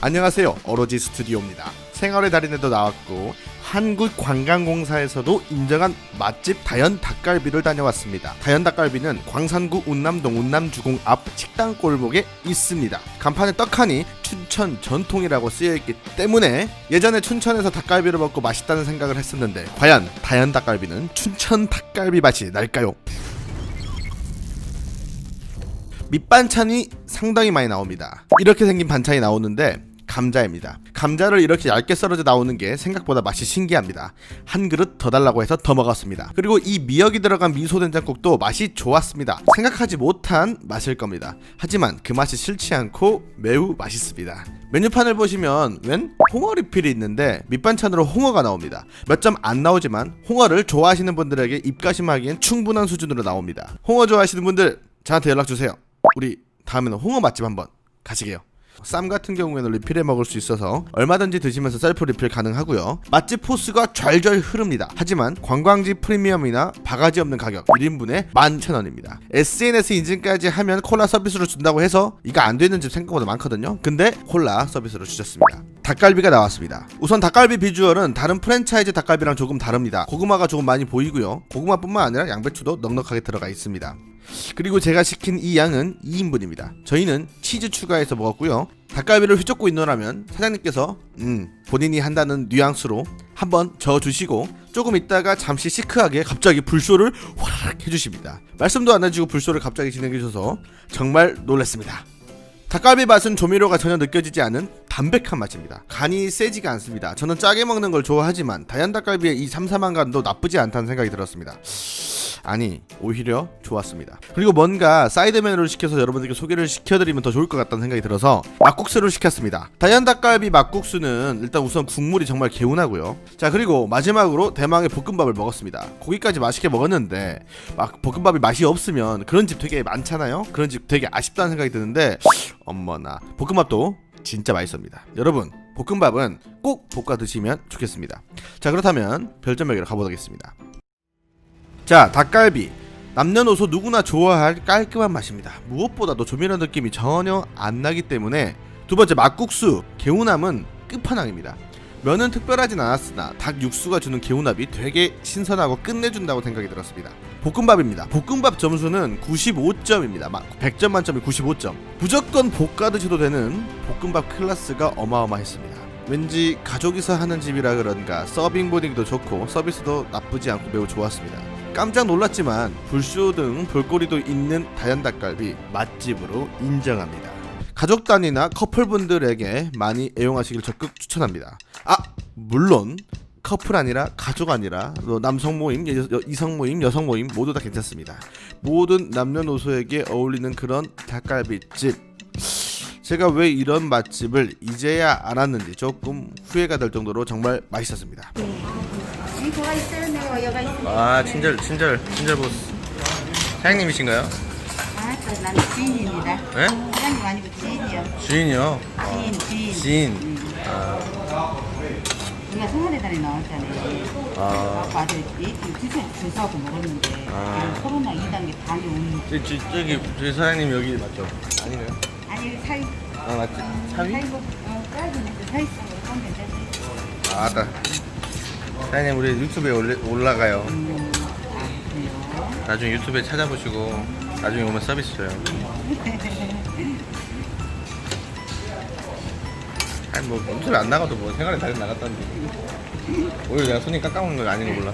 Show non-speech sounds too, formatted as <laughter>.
안녕하세요. 어로지 스튜디오입니다. 생활의 달인에도 나왔고 한국관광공사에서도 인정한 맛집 다현 닭갈비를 다녀왔습니다. 다현 닭갈비는 광산구 운남동 운남주공 앞 식당 골목에 있습니다. 간판에 떡하니 춘천 전통이라고 쓰여있기 때문에 예전에 춘천에서 닭갈비를 먹고 맛있다는 생각을 했었는데 과연 다현 닭갈비는 춘천 닭갈비 맛이 날까요? 밑반찬이 상당히 많이 나옵니다. 이렇게 생긴 반찬이 나오는데 감자입니다. 감자를 이렇게 얇게 썰어져 나오는 게 생각보다 맛이 신기합니다. 한 그릇 더 달라고 해서 더 먹었습니다. 그리고 이 미역이 들어간 미소 된장국도 맛이 좋았습니다. 생각하지 못한 맛일 겁니다. 하지만 그 맛이 싫지 않고 매우 맛있습니다. 메뉴판을 보시면 웬 홍어 리필이 있는데 밑반찬으로 홍어가 나옵니다. 몇 점 안 나오지만 홍어를 좋아하시는 분들에게 입가심하기엔 충분한 수준으로 나옵니다. 홍어 좋아하시는 분들 저한테 연락 주세요. 우리 다음에는 홍어 맛집 한번 가시게요. 쌈 같은 경우에는 리필해 먹을 수 있어서 얼마든지 드시면서 셀프 리필 가능하고요. 맛집 포스가 절절 흐릅니다. 하지만 관광지 프리미엄이나 바가지 없는 가격 1인분에 11,000원입니다. SNS 인증까지 하면 콜라 서비스로 준다고 해서 이거 안 되는 집 생각보다 많거든요. 근데 콜라 서비스로 주셨습니다. 닭갈비가 나왔습니다. 우선 닭갈비 비주얼은 다른 프랜차이즈 닭갈비랑 조금 다릅니다. 고구마가 조금 많이 보이고요. 고구마뿐만 아니라 양배추도 넉넉하게 들어가 있습니다. 그리고 제가 시킨 이 양은 2인분입니다. 저희는 치즈 추가해서 먹었고요. 닭갈비를 휘젓고 있노라면 사장님께서 음 본인이 한다는 뉘앙스로 한번 저어주시고 조금 있다가 잠시 시크하게 갑자기 불쇼를 화락 해주십니다. 말씀도 안 해주고 불쇼를 갑자기 진행해 주셔서 정말 놀랐습니다. 닭갈비 맛은 조미료가 전혀 느껴지지 않은 담백한 맛입니다. 간이 세지가 않습니다. 저는 짜게 먹는 걸 좋아하지만 다현 닭갈비의 이 삼삼한 간도 나쁘지 않다는 생각이 들었습니다. 아니 오히려 좋았습니다. 그리고 뭔가 사이드 메뉴를 시켜서 여러분들께 소개를 시켜드리면 더 좋을 것 같다는 생각이 들어서 막국수를 시켰습니다. 다현 닭갈비 막국수는 일단 우선 국물이 정말 개운하고요. 자 그리고 마지막으로 대망의 볶음밥을 먹었습니다. 고기까지 맛있게 먹었는데 막 볶음밥이 맛이 없으면 그런 집 되게 많잖아요. 그런 집 되게 아쉽다는 생각이 드는데 엄마나 볶음밥도 진짜 맛있습니다. 여러분 볶음밥은 꼭 볶아 드시면 좋겠습니다. 자 그렇다면 별점 매기로 가보겠습니다. 자 닭갈비 남녀노소 누구나 좋아할 깔끔한 맛입니다 무엇보다도 조미료 느낌이 전혀 안 나기 때문에 두 번째 막국수 개운함은 끝판왕입니다 면은 특별하진 않았으나 닭 육수가 주는 개운함이 되게 신선하고 끝내준다고 생각이 들었습니다 볶음밥입니다. 볶음밥 점수는 95점입니다. 100점 만점이 95점. 무조건 볶아 드셔도 되는 볶음밥 클래스가 어마어마했습니다. 왠지 가족이서 하는 집이라 그런가 서빙 분위기도 좋고 서비스도 나쁘지 않고 매우 좋았습니다. 깜짝 놀랐지만 불쇼 등 볼거리도 있는 다현 닭갈비 맛집으로 인정합니다. 가족 단위나 커플분들에게 많이 애용하시길 적극 추천합니다. 아 물론 커플 아니라 가족 아니라 뭐 남성 모임, 여, 여- 이성 모임, 여성 모임 모두 다 괜찮습니다. 모든 남녀노소에게 어울리는 그런 닭갈비집. 제가 왜 이런 맛집을 이제야 알았는지 조금 후회가 될 정도로 정말 맛있었습니다. 아 친절 친절 친절 보스 사장님이신가요? 아, 저 나는 지인입니다. 네? 사장님 아니고 지인이요. 주인이요. 지인, 지인. 지인. 우리가 성원에달에 나왔잖아요. 아 아까 아들 주소 주소하고 먹었는데 아. 지금 코로나 2단계 반이 오는. 저, 저, 저기 저희 사장님 여기 맞죠? 아니네요. 아니 사이 아 맞지. 사위? 사이 어, 까지 사이 속으로 건데 아 맞다. 사장님 우리 유튜브에 올라, 올라가요. 음, 아 그래요. 나중에 유튜브에 찾아보시고 나중에 오면 서비스 줘요. <laughs> 아니 뭐 유튜브 안 나가도 뭐 생활에 달인 나갔다는데 오히려 내가 손이 깎아먹는 거 아닌 거 몰라.